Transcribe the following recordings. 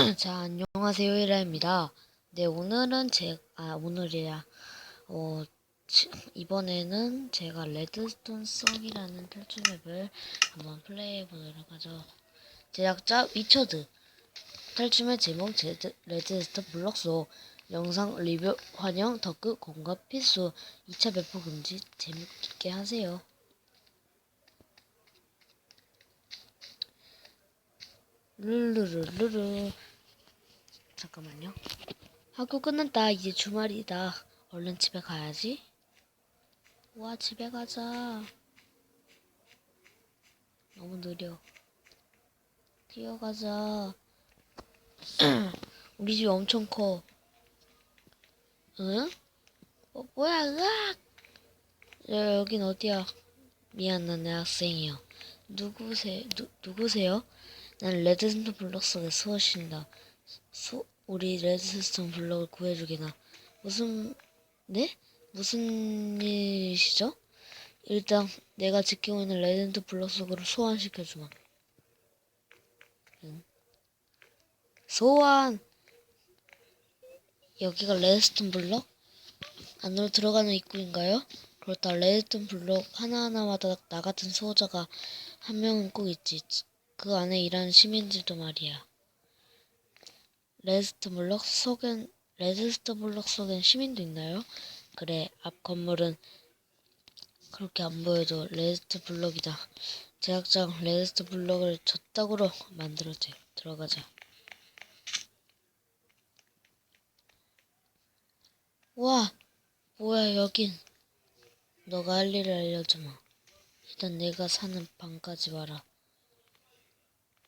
자, 안녕하세요. 이라입니다. 네, 오늘은 제, 아, 오늘이야. 어, 치- 이번에는 제가 레드스톤 썬이라는 탈출 맵을 한번 플레이해 보도록 하죠. 제작자 위쳐드. 탈출맵 제목 제드, 레드스톤 블록소. 영상 리뷰 환영 덕크 공급 필수. 2차 배포 금지. 재밌게 하세요. 르르르르르. 잠깐만요. 학교 끝났다. 이제 주말이다. 얼른 집에 가야지. 와, 집에 가자. 너무 느려. 뛰어가자. 우리 집 엄청 커. 응? 어, 뭐야, 으악! 야, 여긴 어디야? 미안, 난 내 학생이야. 누구세, 누, 누구세요? 난 레드스톤 블록 속의 수호신다. 수, 우리 레드스톤 블록을 구해주기나. 무슨, 네? 무슨 일이시죠? 일단 내가 지키고 있는 레드스톤 블록 속으로 소환시켜주마. 응. 소환! 여기가 레드스톤 블록? 안으로 들어가는 입구인가요? 그렇다 레드스톤 블록 하나하나마다 나 같은 수호자가 한 명은 꼭 있지. 그 안에 일하는 시민들도 말이야. 레드스톤 블록 속엔 레드스톤 블록 속엔 시민도 있나요? 그래 앞 건물은 그렇게 안 보여도 레드스톤 블록이다. 제작장 레드스톤 블록을 저따구로 만들었지. 들어가자. 와 뭐야 여긴 너가 할 일을 알려주마. 일단 내가 사는 방까지 와라.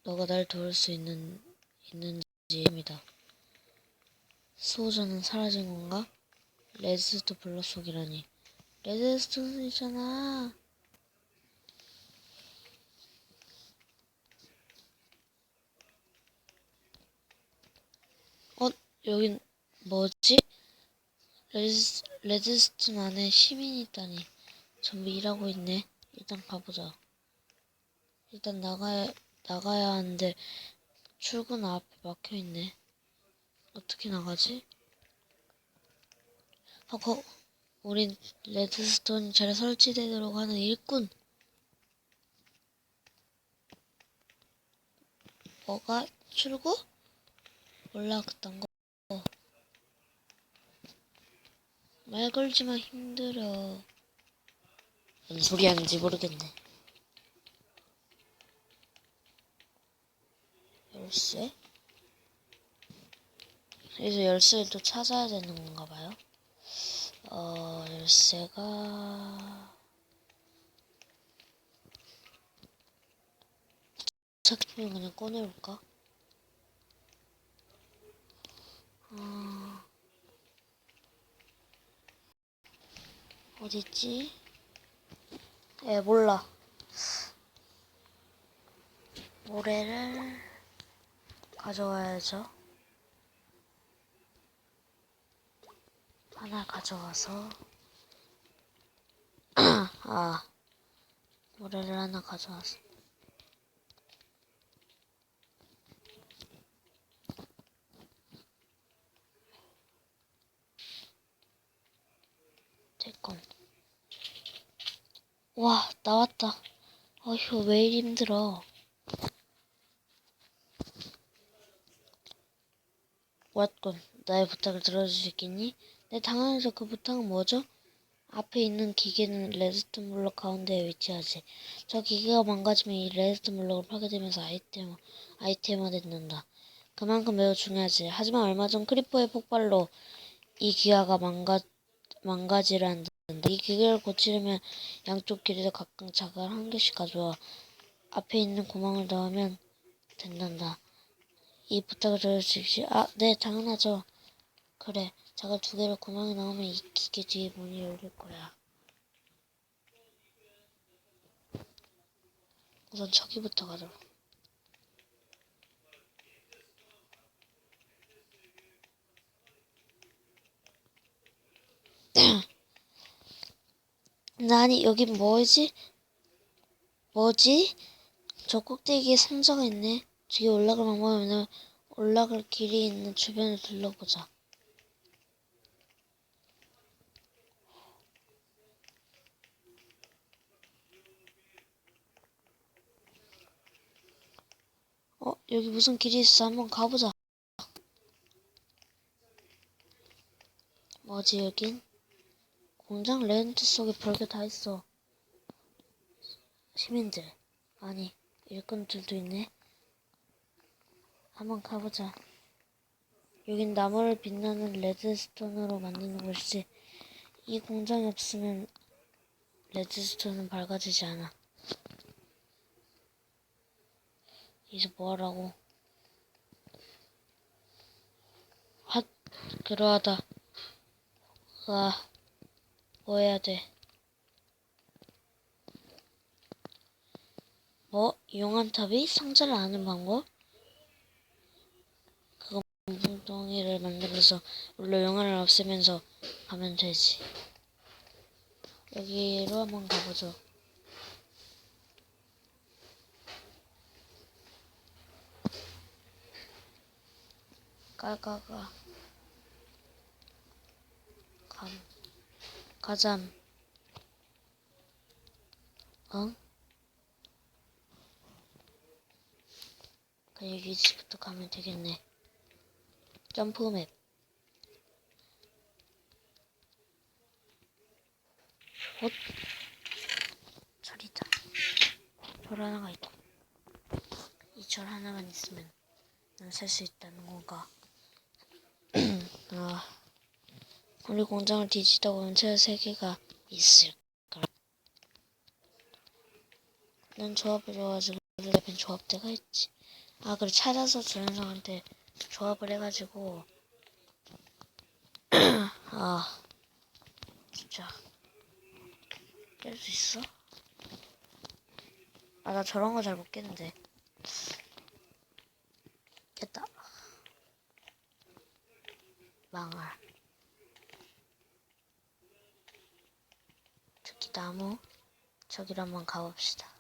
너가 날 도울 수 있는 있는 지입니다. 수호자는 사라진 건가? 레드스톤 블록 속이라니. 레드스톤이잖아. 어, 여긴 뭐지? 레드, 레드스톤 안에 시민이 있다니. 전부 일하고 있네. 일단 가보자. 일단 나가야, 나가야 하는데, 출근 앞에 막혀 있네. 어떻게 나가지? 어, 거, 우린 레드스톤이 잘 설치되도록 하는 일꾼. 뭐가 출구? 몰라 그딴 거. 말 걸지마 힘들어. 뭔 소리 하는지 모르겠네. 열쇠? 그래서 열쇠를 또 찾아야 되는 건가 봐요. 어, 열쇠가 찾기면 그냥 꺼내볼까? 어... 어딨지? 에 몰라. 모래를 가져와야죠. 하나 가져와서 아 모래를 하나 가져왔어. 됐건. 와 나왔다. 어휴 왜 이리 힘들어. 왔군. 나의 부탁을 있겠니? 네, 당연하죠. 그 부탁은 뭐죠? 앞에 있는 기계는 레드스톤 블록 가운데에 위치하지. 저 기계가 망가지면 이 레드스톤 블록을 파괴되면서 아이템, 아이템화 된다. 그만큼 매우 중요하지. 하지만 얼마 전 크리퍼의 폭발로 이 기아가 망가, 망가지려 한다. 이 기계를 고치려면 양쪽 길이도 각각 자갈 한 개씩 가져와. 앞에 있는 구멍을 넣으면 된단다. 이 부탁을 있지? 아, 네, 당연하죠. 그래, 자갈 두 개를 구멍에 넣으면 이 기계 뒤에 문이 열릴 거야. 우선 저기부터 가자. 아니, 여긴 뭐지? 뭐지? 저 꼭대기에 상자가 있네. 저기 올라갈 방법은 올라갈 길이 있는 주변을 둘러보자. 어, 여기 무슨 길이 있어. 한번 가보자. 뭐지, 여긴? 공장 렌트 속에 별게 다 있어. 시민들. 아니, 일꾼들도 있네. 한번 가보자. 여긴 나무를 빛나는 레드스톤으로 만드는 곳이지. 이 공장이 없으면 레드스톤은 밝아지지 않아. 이제 뭐하라고? 핫, 그러하다. 아, 뭐 해야 돼? 뭐? 용암 탑이 상자를 아는 방법? 그거 뭉덩이를 만들어서 물로 용암을 없애면서 가면 되지. 여기로 한번 가보죠. 가가가 감 가잠 응? 그냥 여기부터 가면 되겠네 점프 맵 어? 절이다 절 하나가 있다 이 절 하나만 있으면 난 살 수 있다는 건가 아, 우리 공장을 뒤지다 보면 최소 세 개가 있을까. 난 조합을 좋아가지고 레벨 조합대가 있지. 아, 그래 찾아서 조연성한테 조합을 해가지고 아, 진짜 깰 수 있어? 아, 나 저런 거 잘 못 깼는데. 깼다. 망할. 저기 나무 저기로 한번 가봅시다.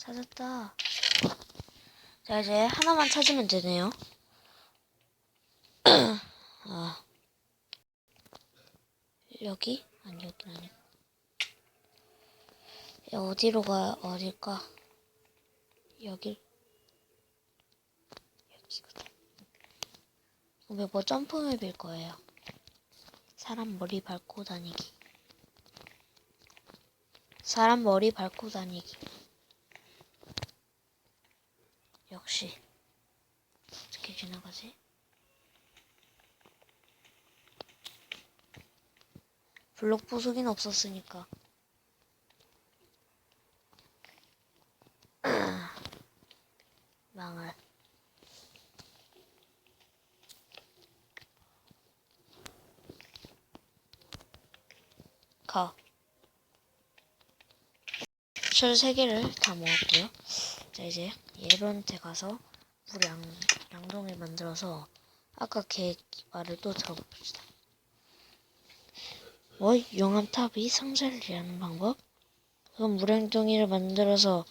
찾았다. 자 이제 하나만 찾으면 되네요. 아 여기 아니 여긴 아니고 야, 어디로 가 어딜까? 여길 여기거든. 이거 뭐 점프맵일 거예요. 사람 머리 밟고 다니기. 사람 머리 밟고 다니기. 역시 어떻게 지나가지? 블록 부수긴 없었으니까. 망할. 가. 철세 개를 다 모았고요. 자 이제 얘한테 가서 물 양, 양동을 만들어서 아까 걔 말을 또 들어봅시다. 뭐 용암탑이 상자를 이해하는 방법? 그럼 물양동이를 만들어서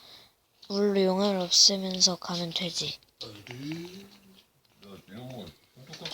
물로 용암을 없애면서 가면 되지. 너 영어